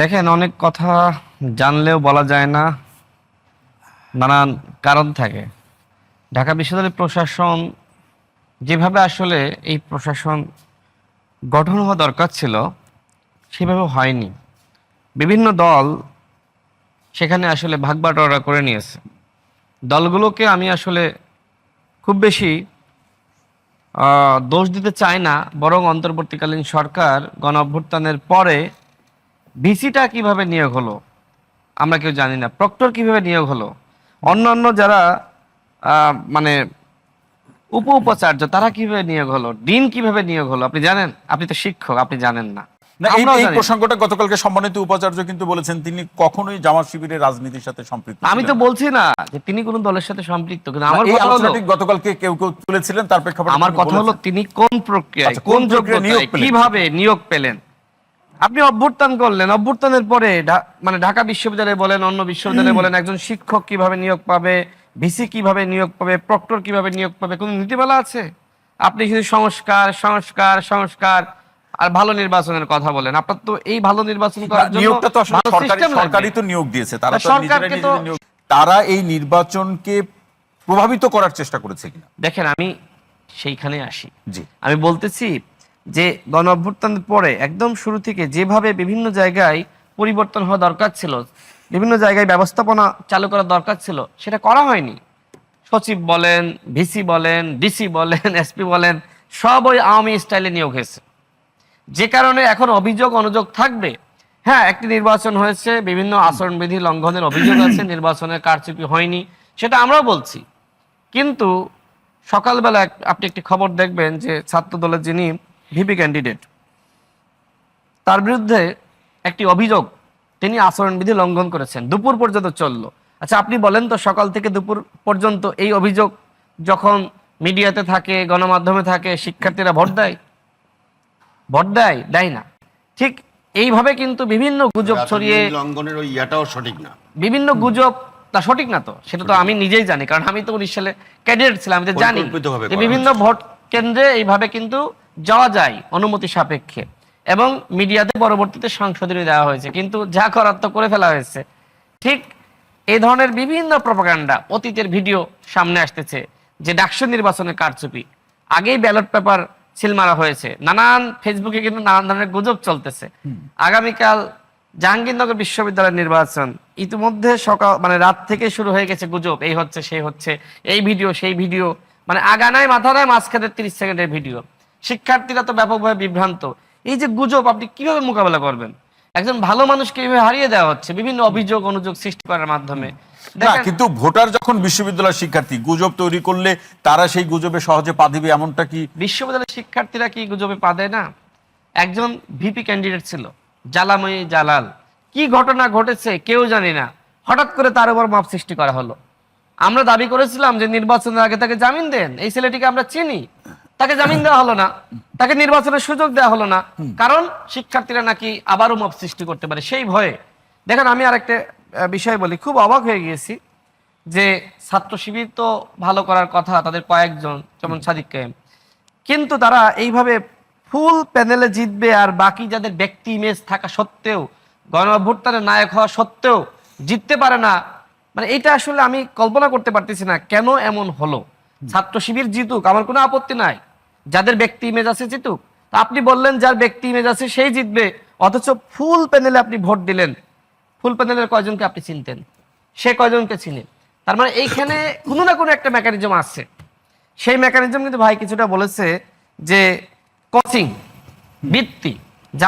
দেখেন, অনেক কথা জানলেও বলা যায় না, নানান কারণ থাকে। ঢাকা বিশ্ববিদ্যালয় প্রশাসন, যেভাবে আসলে এই প্রশাসন গঠন হওয়া দরকার ছিল, সেভাবে হয়নি। বিভিন্ন দল সেখানে আসলে ভাগ বাটোয়ারা করে নিয়েছে। দলগুলোকে আমি আসলে খুব বেশি দোষ দিতে চাই না, বরং অন্তর্বর্তীকালীন সরকার গণ অভ্যুত্থানের পরে ভিসিটা কীভাবে নিয়োগ হলো আমরা কেউ জানি না। প্রক্টর কীভাবে নিয়োগ হলো অন্যান্য যারা মানে উপ উপাচার্য তারা কীভাবে নিয়োগ হলো ডিন কীভাবে নিয়োগ হলো আপনি জানেন? আপনি তো শিক্ষক আপনি জানেন না। না এই আমরাও এই জানি। না। প্রসঙ্গটা গতকালকে সম্মানিত উপাচার্য কিন্তু বলেছেন তিনি কখনোই জামাত শিবিরের রাজনীতির সাথে সম্পৃক্ত আমি তো বলছি না যে তিনি কোন দলের সাথে সম্পৃক্ত কিন্তু আমার কথা হলো গতকালকে কেউ কেউ তুলেছিলেন তার প্রেক্ষাপটে আমার কথা হলো তিনি কোন প্রক্রিয়ায় আচ্ছা, কোন কোন পেলেন? কীভাবে নিয়োগ পেলেন? আপনি অভ্যুত্থান করলেন অভ্যুত্থানের পরে মানে ঢাকা বিশ্ববিদ্যালয়ে বলেন অন্য বিশ্ববিদ্যালয়ে বলেন একজন শিক্ষক কীভাবে নিয়োগ পাবে ভিসি কীভাবে নিয়োগ পাবে প্রক্টর কীভাবে নিয়োগ পাবে কোন নীতিমালা আছে? আপনি শুধু সংস্কার সংস্কার সংস্কার আর ভালো নির্বাচনের কথা বলেন। আপনার তো এই ভালো নির্বাচন করার জন্য নিয়োগটা তো সরকারই তো নিয়োগ দিয়েছে তারা তো নিজেরাই নিয়োগ তারা এই নির্বাচনকে প্রভাবিত করার চেষ্টা করেছে কিনা? দেখেন আমি সেইখানে আসি। জি। আমি বলতেছি যে গণ অভ্যুত্থানের পরে একদম শুরু থেকে যেভাবে বিভিন্ন জায়গায় পরিবর্তন হওয়া দরকার ছিল, বিভিন্ন জায়গায় ব্যবস্থাপনা চালু করা দরকার ছিল, সেটা করা হয়নি। সচিব বলেন, ভিসি বলেন, ডিসি বলেন, এসপি বলেন, সব ওই আওয়ামী স্টাইলে নিয়োগ হয়েছে। যে কারণে এখন অভিযোগ অনুযোগ থাকবে। হ্যাঁ একটি নির্বাচন হয়েছে, বিভিন্ন আচরণবিধি লঙ্ঘনের অভিযোগ আছে, নির্বাচনের কারচুপি হয়নি, সেটা আমরাও বলছি। কিন্তু সকালবেলা আপনি একটি খবর দেখবেন যে ছাত্র দলের যিনি ভিপি ক্যান্ডিডেট তার বিরুদ্ধে একটি অভিযোগ তিনি আচরণবিধি লঙ্ঘন করেছেন। দুপুর পর্যন্ত চলল। আচ্ছা আপনি বলেন তো সকাল থেকে দুপুর পর্যন্ত এই অভিযোগ যখন মিডিয়াতে থাকে গণমাধ্যমে থাকে শিক্ষার্থীরা ভোট দেয়? ভোট দেয়? দেয় না। ঠিক এইভাবে কিন্তু বিভিন্ন গুজব ছড়িয়ে লঙ্ঘনের ওই ইয়াটাও সঠিক না। বিভিন্ন গুজব তা সঠিক না তো? সেটা তো আমি নিজেই জানি কারণ আমি তো উনিশ সালে ক্যাডেট ছিলাম আমি জানি যে বিভিন্ন ভোট কেন্দ্রে এইভাবে কিন্তু যাওয়া যায় অনুমতি সাপেক্ষে। এবং মিডিয়াতে পরবর্তীতে সংশোধনী দেওয়া হয়েছে। কিন্তু যা করার তো করে ফেলা হয়েছে। ঠিক এই ধরনের বিভিন্ন প্রপাগান্ডা অতীতের ভিডিও সামনে আসতেছে যে ডাকসু নির্বাচনের কারচুপি। আগেই ব্যালট পেপার সিল মারা হয়েছে। নানান ফেসবুকে কিন্তু নানান ধরনের গুজব চলতেছে। আগামীকাল জাহাঙ্গীরনগর বিশ্ববিদ্যালয়ের নির্বাচন। ইতিমধ্যে সকাল মানে রাত থেকে শুরু হয়ে গেছে গুজব। এই হচ্ছে সেই হচ্ছে এই ভিডিও সেই ভিডিও। মানে আগানায় মাথা নাই মাঝখানে তিরিশ সেকেন্ডের ভিডিও। শিক্ষার্থীরা তো ব্যাপকভাবে বিভ্রান্ত। এই যে গুজব আপনি কীভাবে মোকাবেলা করবেন? একজন ভালো মানুষকে এইভাবে হারিয়ে দেওয়া হচ্ছে বিভিন্ন অভিযোগ অনুযোগ সৃষ্টি করার মাধ্যমে। না কিন্তু ভোটার যখন বিশ্ববিদ্যালয়ের শিক্ষার্থী গুজব তৈরি করলে তারা সেই গুজবে সহজে পা দিবে এমনটা কি? বিশ্ববিদ্যালয়ের শিক্ষার্থীরা কি গুজবে পা দেয় না? একজন ভিপি ক্যান্ডিডেট ছিল জালাময়ী জালাল। কি ঘটনা ঘটেছে কেউ জানি না। হঠাৎ করে তার উপর মাপ সৃষ্টি করা হলো। আমরা দাবি করেছিলাম যে নির্বাচনের আগে তাকে জামিন দেন এই ছেলেটিকে আমরা চিনি। তাকে জামিন দেওয়া হলো না তাকে নির্বাচনের সুযোগ দেওয়া হলো না কারণ শিক্ষার্থীরা নাকি আবারও মাপ সৃষ্টি করতে পারে সেই ভয়ে। দেখেন আমি আরেকটা বিষয় বলি খুব অবাক হয়ে গিয়েছি যে ছাত্র শিবির তো ভালো করার কথা তাদের কয়েকজন যেমন সাদিক কায়েম। কিন্তু তারা এইভাবে ফুল প্যানেলে জিতবে আর বাকি যাদের ব্যক্তি ইমেজ থাকা সত্ত্বেও গণ অভ্যুত্থানের নায়ক হওয়া সত্ত্বেও জিততে পারে না মানে এটা আসলে আমি কল্পনা করতে পারতেছি না কেন এমন হলো। ছাত্র শিবির জিতুক আমার কোনো আপত্তি নাই। যাদের ব্যক্তি ইমেজ আছে জিতুক। তা আপনি বললেন যার ব্যক্তি ইমেজ আছে সেই জিতবে, অথচ ফুল প্যানেলে আপনি ভোট দিলেন। ফুল প্যানেলের কয়জনকে আপনি চিনতেন? সে কয়জনকে চিনেন তার মানে এইখানে কোনো না কোনো একটা মেকানিজম আছে। সেই মেকানিজম কিন্তু ভাই কিছুটা বলেছে যে কোচিং বৃত্তি